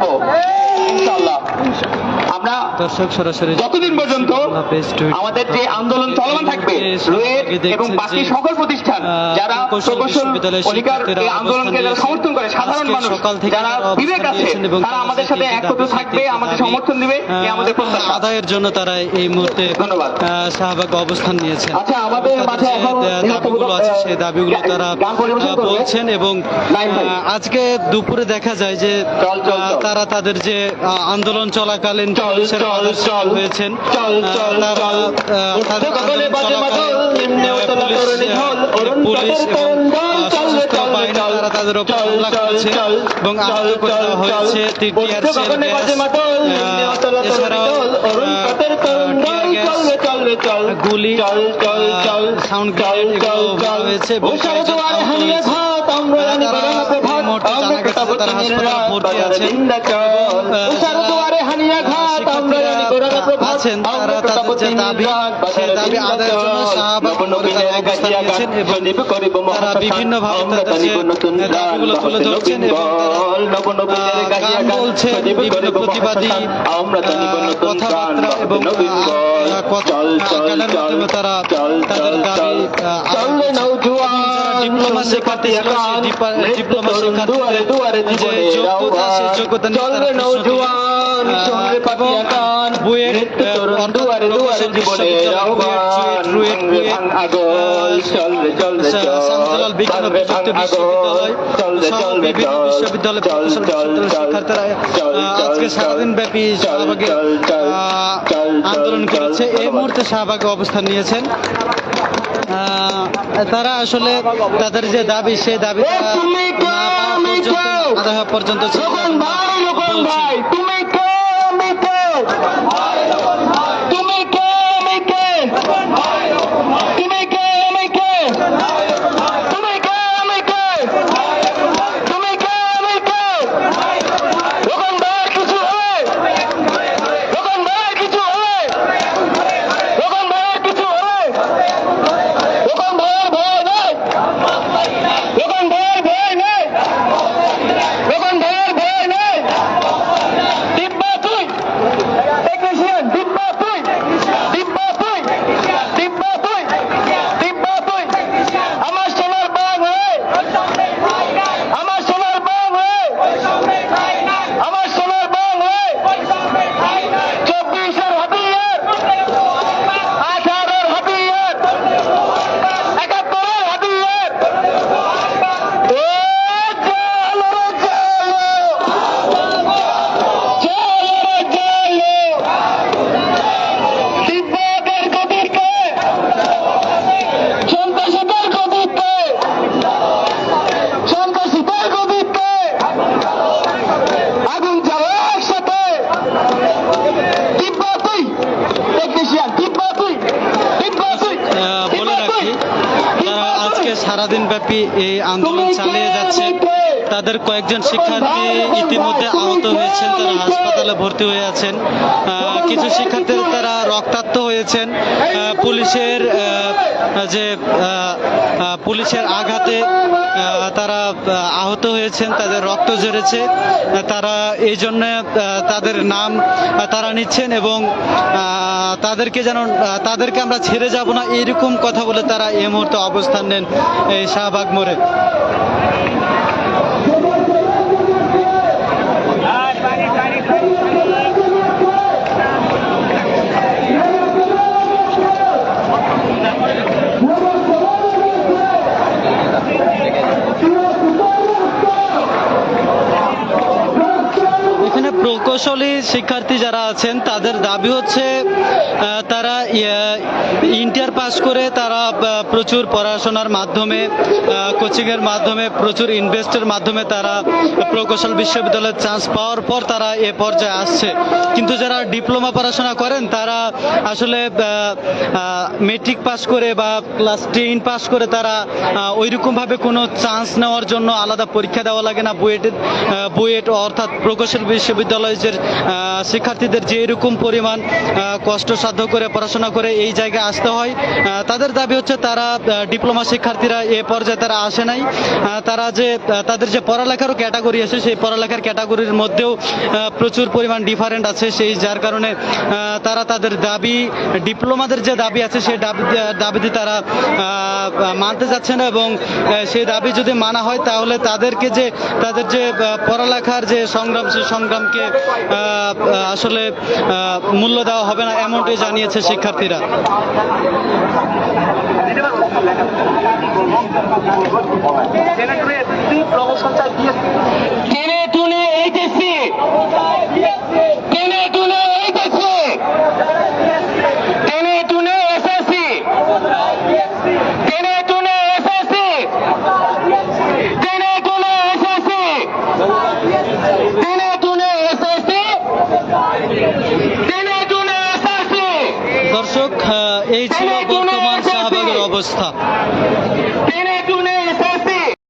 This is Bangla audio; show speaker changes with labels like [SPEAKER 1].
[SPEAKER 1] পারব। ইনশাআল্লাহ আমরা
[SPEAKER 2] দর্শক সরাসরি
[SPEAKER 1] যতদিন পর্যন্ত
[SPEAKER 2] বাংলা পেজ টুইট
[SPEAKER 1] আমাদের যে আন্দোলন চলমান থাকবে রুয়েট এবং বাকি সকল প্রতিষ্ঠান যারা প্রকৌশল অধিকার আন্দোলনকে সমর্থন করে সাধারণ মানুষ যারা বিবেক আছে তারা আমাদের সাথে একত্র থাকবে আমাদের সমর্থন দিবে আমাদের প্রত্যাশা
[SPEAKER 2] আদায়ের জন্য তারা এই মুহূর্তে
[SPEAKER 1] ধন্যবাদ।
[SPEAKER 2] শাহবাগ অবস্থান নিয়েছেন
[SPEAKER 1] আচ্ছা, আমাদের মাঝে এখন
[SPEAKER 2] দাবিগুলো আছে সেই দাবিগুলো তারা। বলছেন এবং আজকে দুপুরে দেখা যায় যে। তারা তাদের যে আন্দোলন চলাকালীন। হয়েছেন পুলিশ, তারা তাদের উপর হামলা করছে এবং আহত করে হয়েছে
[SPEAKER 1] উঠতে গগনে বাজে মাদল,
[SPEAKER 2] যে তারা হাসপাতালে ভর্তি আছেন আছেন তারা তাদের যে দাবি সেই দাবি আদায়ের জন্য শাহবাগ মোড়ে অবস্থান নিয়েছেন এবং তারা
[SPEAKER 1] মহাপ্রসাদ।
[SPEAKER 2] বিভিন্নভাবে তাদের যে দাবিগুলো তুলে ধরছেন এবং তারা গান বলছেন, বিভিন্ন প্রতিবাদী কথাবার্তা এবং
[SPEAKER 1] চল, চল, চল,
[SPEAKER 2] তারা তাদের দাবি ডিপ্লোমা শেখাতে ডিপ্লোমা শেখাতে যে যোগ্যতা, সেই যোগ্যতা
[SPEAKER 1] কান, তরুণ দুয়ারে দুয়ারে জীবনের আহ্বান। আগল, চল
[SPEAKER 2] বিজ্ঞান প্রযুক্তি বিশ্ববিদ্যালয়। বিভিন্ন বিশ্ববিদ্যালয়। শিক্ষার্থীরা আজকে সারাদিন ব্যাপী শাহবাগে আন্দোলন করেছে। এই মুহূর্তে শাহবাগে অবস্থান নিয়েছেন। তারা আসলে তাদের যে দাবি সেই দাবি না পর্যন্ত পর্যন্ত ছিল। 快 快 সারাদিন ব্যাপী এই আন্দোলন চালিয়ে যাচ্ছে। তাদের কয়েকজন শিক্ষার্থী ইতিমধ্যে আহত হয়েছেন তারা হাসপাতালে ভর্তি হয়ে আছেন। কিছু শিক্ষার্থী তারা রক্তাক্ত হয়েছেন। পুলিশের যে পুলিশের আঘাতে তারা আহত হয়েছেন তাদের রক্ত ঝরেছে। তারা এই জন্য তাদের নাম তারা নিচ্ছেন এবং তাদেরকে যেন তাদেরকে আমরা ছেড়ে যাব না এরকম কথা বলে তারা এই মুহূর্তে অবস্থান নেন এই শাহবাগ মোড়ে। শিক্ষার্থী যারা আছেন তাদের দাবি হচ্ছে তারা ইন্টার পাস করে তারা প্রচুর পড়াশোনার মাধ্যমে কোচিংয়ের মাধ্যমে প্রচুর ইনভেস্টের মাধ্যমে তারা প্রকৌশল বিশ্ববিদ্যালয়ের চান্স পাওয়ার পর তারা এ পর্যায়ে আসছে। কিন্তু যারা ডিপ্লোমা পড়াশোনা করেন তারা আসলে মেট্রিক পাস করে বা ক্লাস টেন পাস করে তারা ওইরকমভাবে কোনো চান্স নেওয়ার জন্য আলাদা পরীক্ষা দেওয়া লাগে না। বুয়েটের বুয়েট অর্থাৎ প্রকৌশল বিশ্ববিদ্যালয় বিদ্যালয়ের আহ, শিক্ষার্থীদের যে এরকম পরিমাণ কষ্টসাধ্য করে পড়াশোনা করে এই জায়গায় আসতে হয় তাদের দাবি হচ্ছে তারা ডিপ্লোমা শিক্ষার্থীরা এ পর্যায়ে তারা আসে নাই। তারা যে তাদের যে পড়ালেখারও ক্যাটাগরি আছে, সেই পড়ালেখার ক্যাটাগরির মধ্যেও প্রচুর পরিমাণ ডিফারেন্ট আছে, সেই যার কারণে তারা তাদের দাবি, ডিপ্লোমাদের যে দাবি আছে, সেই দাবি দাবিতে তারা মানতে যাচ্ছে না এবং সেই দাবি যদি মানা হয় তাহলে তাদেরকে যে, তাদের যে পড়ালেখার যে সংগ্রাম সেই সংগ্রামকে আসলে মূল্য দেওয়া হবে না এমনটাই জানিয়েছে শিক্ষার্থীরা।
[SPEAKER 1] টেনে তুলে এইচএসসি টেনে টুনে এইচএসসি টেনে টুনে এসএসসি টেনে টুনে এসএসসি টেনে টুনে এসএসসি টেনে টুনে এসএসসি টেনে টুনে এসএসসি
[SPEAKER 2] দর্শক এই ছিল বর্তমান শাহবাগের অবস্থা।